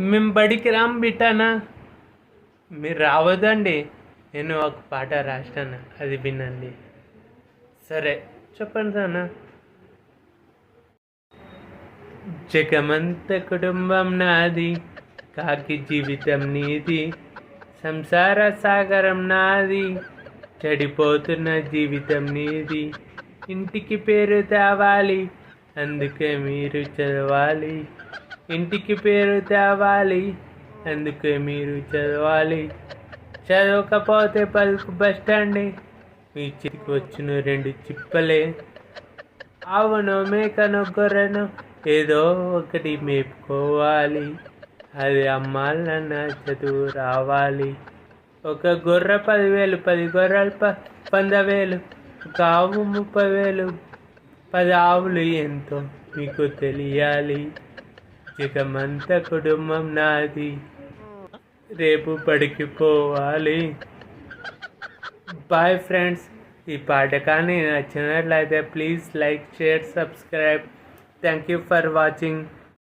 మేము బడికి రాం బిట్టానా? మీరు రావద్దండి. నేను ఒక పాట రాసినాను అది వినండి. సరే చెప్పండి సానా జగమంత కుటుంబం నాది కాకి జీవితం నీది సంసార సాగరం నాది చెడిపోతున్న జీవితం నీది. ఇంటికి పేరు తేవాలి అందుకే మీరు చదవాలి. ఇంటికి పేరు తేవాలి అందుకే మీరు చదవాలి. చదవకపోతే పలుకు బస్ స్టాండ్ మీ చేతికి వచ్చిన రెండు చిప్పలే. అవును మేకను గొర్రెను ఏదో ఒకటి మేపుకోవాలి. అది అమ్మాలన్న చదువు రావాలి. ఒక గొర్రె పదివేలు పది గొర్రెలు ప వంద వేలు ఒక ఆవు ముప్పై వేలు పది ఆవులు ఎంతో మీకు తెలియాలి. జగమంత కుటుంబం నాది. రేపు పడికిపోవాలి. బాయ్ ఫ్రెండ్స్ ఈ పాట కానీ నచ్చినట్లయితే please like share subscribe thank you for watching